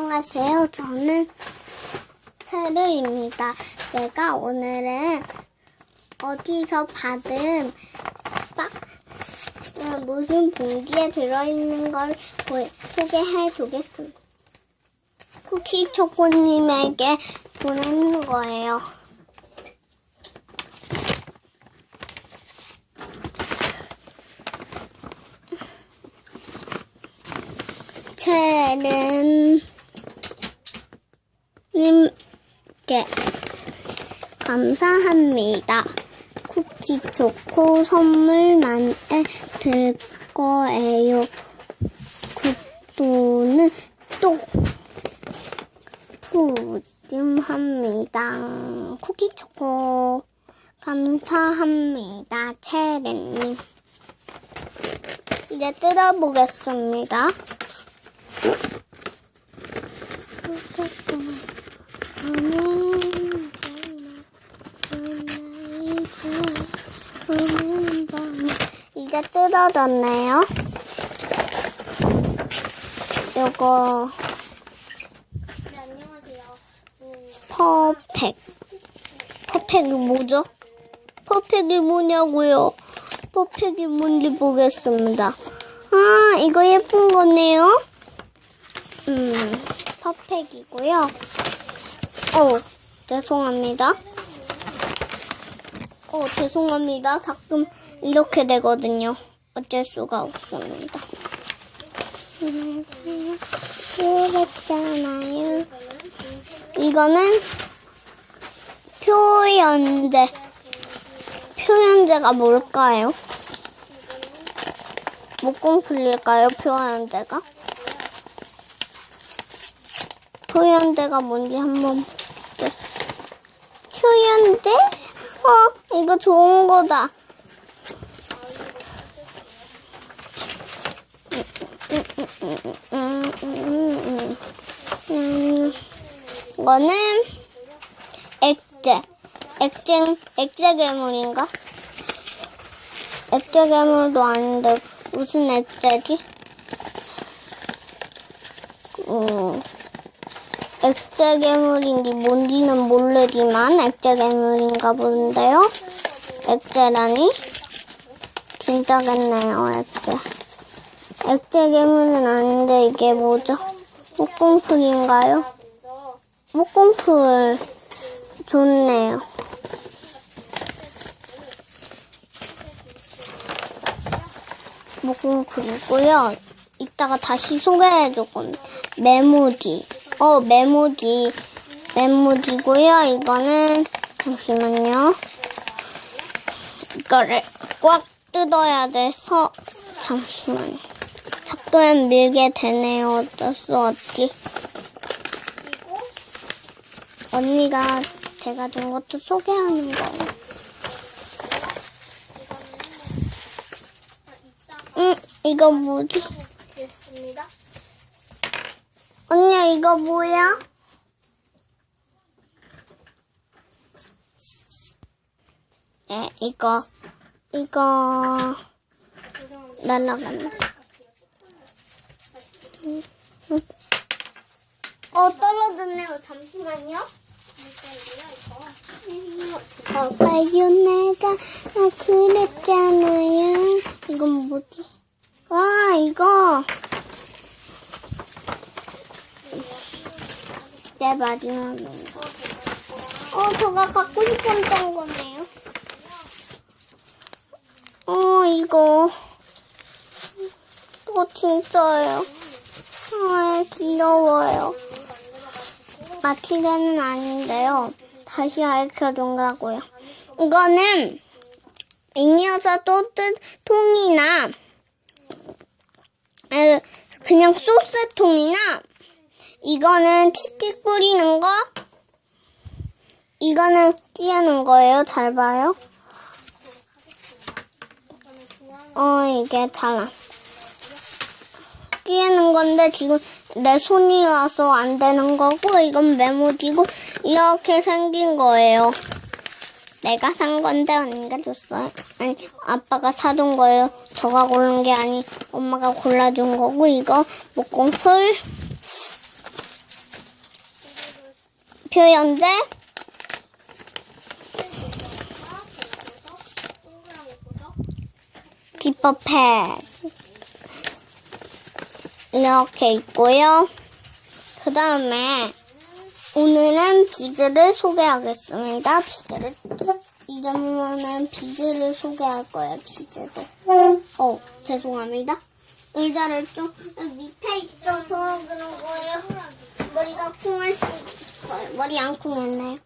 안녕하세요. 저는 세르입니다. 제가 오늘은 어디서 받은 빠, 어, 무슨 봉지에 들어있는 걸 보- 소개해 주겠습니다. 쿠키 초코님에게 보내는 거예요. 채는 님께 감사합니다. 쿠키 초코 선물만 들 거예요. 구도는 또 푸짐합니다. 쿠키 초코 감사합니다. 채렌님. 이제 뜯어보겠습니다. 이제 뜯어졌네요. 요거 네, 안녕하세요. 퍼펙. 퍼펙이 뭐죠? 퍼펙이 뭐냐고요? 퍼펙이 뭔지 보겠습니다. 아, 이거 예쁜 거네요. 음, 퍼펙이고요. 어, 죄송합니다. 어, 죄송합니다. 가끔 이렇게 되거든요. 어쩔 수가 없습니다. 그랬잖아요. 이거는 표현제. 표현제가 뭘까요? 목공 풀릴까요? 표현제가? 표현제가 뭔지 한번 보겠습니다. 표현제? 어, 이거 좋은 거다. 음, 음, 음, 음. 이 거는 액체. 액체, 액체 괴물인가? 액체 괴물도 아닌데 무슨 액체지? 음, 액체 괴물인지 뭔지는 모르지만 액체 괴물인가 본데요. 액체라니? 진짜겠네요, 액체. 액체 괴물은 아닌데 이게 뭐죠? 목공풀인가요? 목공풀 좋네요. 목공풀이고요. 이따가 다시 소개해줄 건데 메모지. 어 메모지. 메모지고요. 이거는 잠시만요. 이거를 꽉 뜯어야 돼서 잠시만요. 자꾸만 밀게 되네요. 어쩔 수 없지. 언니가 제가 준 것도 소개하는 거예요. 응, 이거 뭐지? 언니야, 이거 뭐야? 네, 이거, 이거, 응. 어, 떨어졌네요. 잠시만요. 이거. 봐봐요, 내가 아, 그랬잖아요. 이건 뭐지? 와, 이거. 내 마지막입니다. 어, 제가 갖고 싶었던 거네요. 어, 이거. 또 진짜예요. 아, 귀여워요. 마티게는 아닌데요. 다시 알려준다고요. 이거는 미니어서 또뜻 통이나 에, 그냥 소스 통이나 이거는 치킨 뿌리는 거 이거는 끼우는 거예요. 잘 봐요. 어 이게 달라. 끼우는 건데 지금 내 손이 와서 안 되는 거고 이건 메모지고 이렇게 생긴 거예요. 내가 산 건데 언니가 줬어요. 아니 아빠가 사준 거예요. 저가 고른 게 아니 엄마가 골라준 거고 이거 목공풀 표현제. 기법팩. 이렇게 있고요. 그 다음에 오늘은 비즈를 소개하겠습니다. 비즈를 이점은 비즈를 소개할 거예요. 비즈도. 어 죄송합니다. 의자를 좀 밑에 있어서 그런 거예요. 머리가 쿵할 수 있어요. 머리 안 쿵했네요.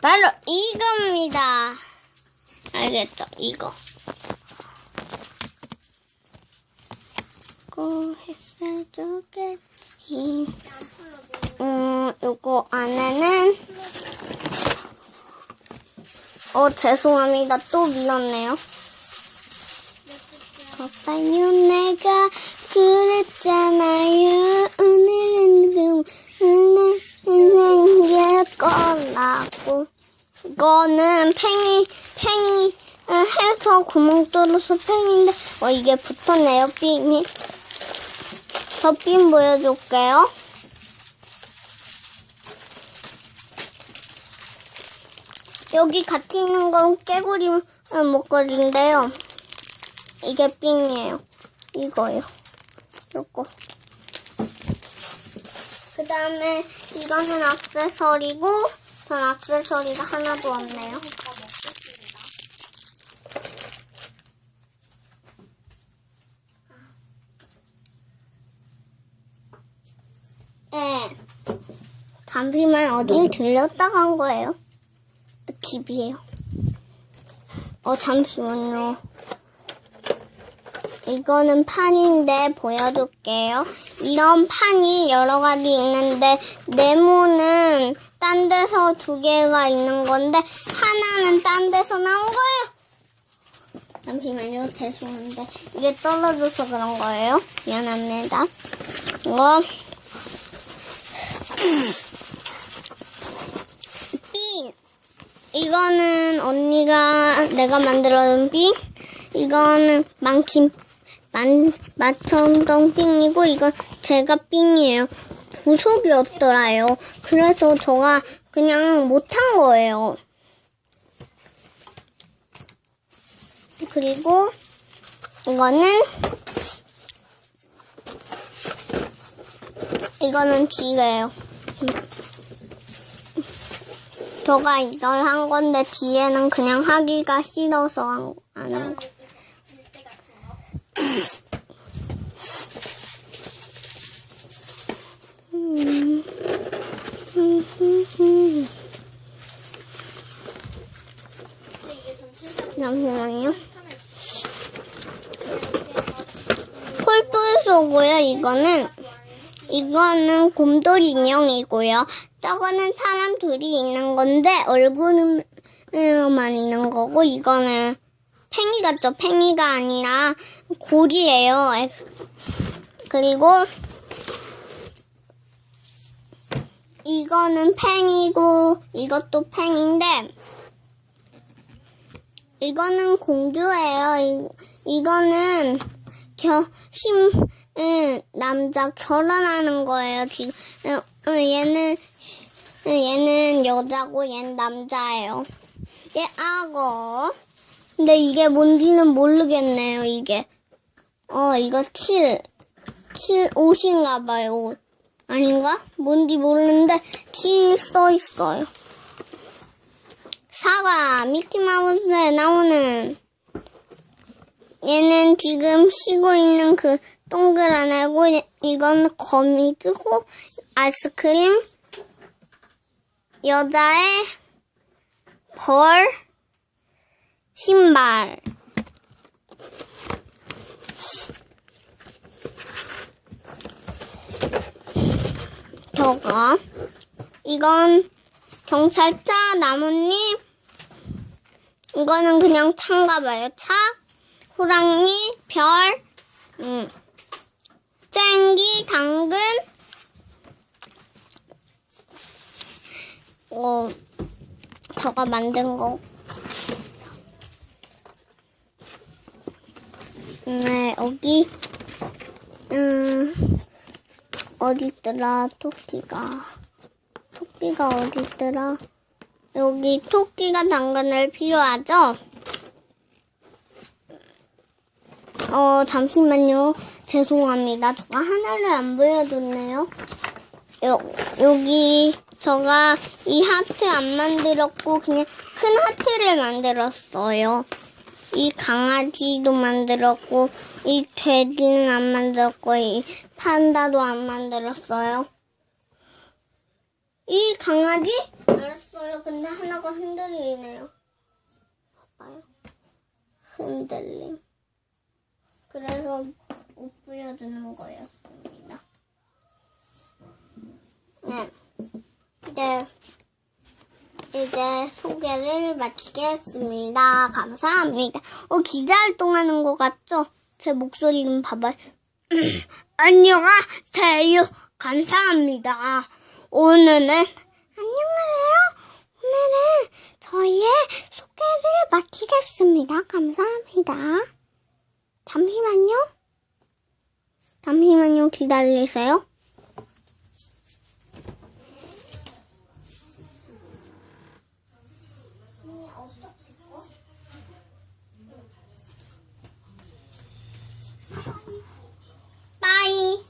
바로 이겁니다. 알겠죠? 이거. 고 햇살 쪼개기. 음, 요거 안에는 어 죄송합니다. 또 밀었네요. 거봐요 내가 그랬잖아요. 오늘은 그 오늘은 생길 거라고. 이거는 팽이 팽이 어, 해서 구멍 뚫어서 팽인데 어 이게 붙었네요 핀이. 저핀 보여줄게요. 여기 같이 있는 건 깨구리 어, 목걸이인데요. 이게 핀이에요. 이거요. 요거. 그 다음에 이거는 액세서리고 전 액세서리가 하나도 없네요. 네. 잠시만 어딜 들렸다 간 거예요. 집이에요. 어, 잠시만요. 이거는 판인데 보여줄게요. 이런 판이 여러 가지 있는데 네모는 딴 데서 두 개가 있는 건데 하나는 딴 데서 나온 거예요. 잠시만요. 죄송한데 이게 떨어져서 그런 거예요. 미안합니다. 이거 삥 이거는 언니가 내가 만들어준 삥 이거는 만킴 만 맞췄던 삥이고 이건 제가 삥이에요. 보석이 없더라요. 그래서 저가 그냥 못한 거예요. 그리고 이거는 이거는 지게요 저가 이걸 한 건데 뒤에는 그냥 하기가 싫어서 안- 안한 거. 잠시만요. 쏘고요. 이거는 이거는 곰돌이 인형이고요. 저거는 사람 둘이 있는 건데 얼굴만 있는 거고 이거는 팽이 같죠? 팽이가 아니라 고리예요. 에- 그리고 이거는 팽이고 이것도 팽인데 이거는 공주예요. 이, 이거는 겨, 심, 응, 남자 결혼하는 거예요. 지금 응, 응, 얘는 응, 얘는 여자고 얘는 남자예요. 얘 악어. 근데 이게 뭔지는 모르겠네요. 이게 어 이거 7, 7 옷인가 봐요. 옷. 아닌가? 뭔지 모르는데 7 써 있어요. 사과 미키마우스에 나오는 얘는 지금 쉬고 있는 그 동그란 애고 얘- 이건 거미고 아이스크림 여자의 벌 신발. 저거. 이건 경찰차 나뭇잎. 이거는 그냥 차인가 봐요. 차, 호랑이, 별, 음, 생기, 당근, 어, 저가 만든 거. 네, 여기, 음, 어디 있더라, 토끼가. 토끼. 토끼가 어디 있더라? 여기 토끼가 당근을 필요하죠? 어, 잠시만요. 죄송합니다. 제가 하나를 안 보여줬네요. 여, 여기, 제가 이 하트 안 만들었고, 그냥 큰 하트를 만들었어요. 이 강아지도 만들었고, 이 돼지는 안 만들었고, 이 판다도 안 만들었어요. 이 강아지? 알았어요. 근데 하나가 흔들리네요. 봐봐요. 흔들림. 그래서 못 보여주는 거였습니다. 네. 이제, 소개를 마치겠습니다. 감사합니다. 어, 기자 활동하는 것 같죠? 제 목소리 좀 봐봐요. 안녕하세요. 감사합니다. 오늘은, 안녕하세요. 오늘은 저희의 소개를 마치겠습니다. 감사합니다. 잠시만요. 잠시만요. 기다리세요. Bye.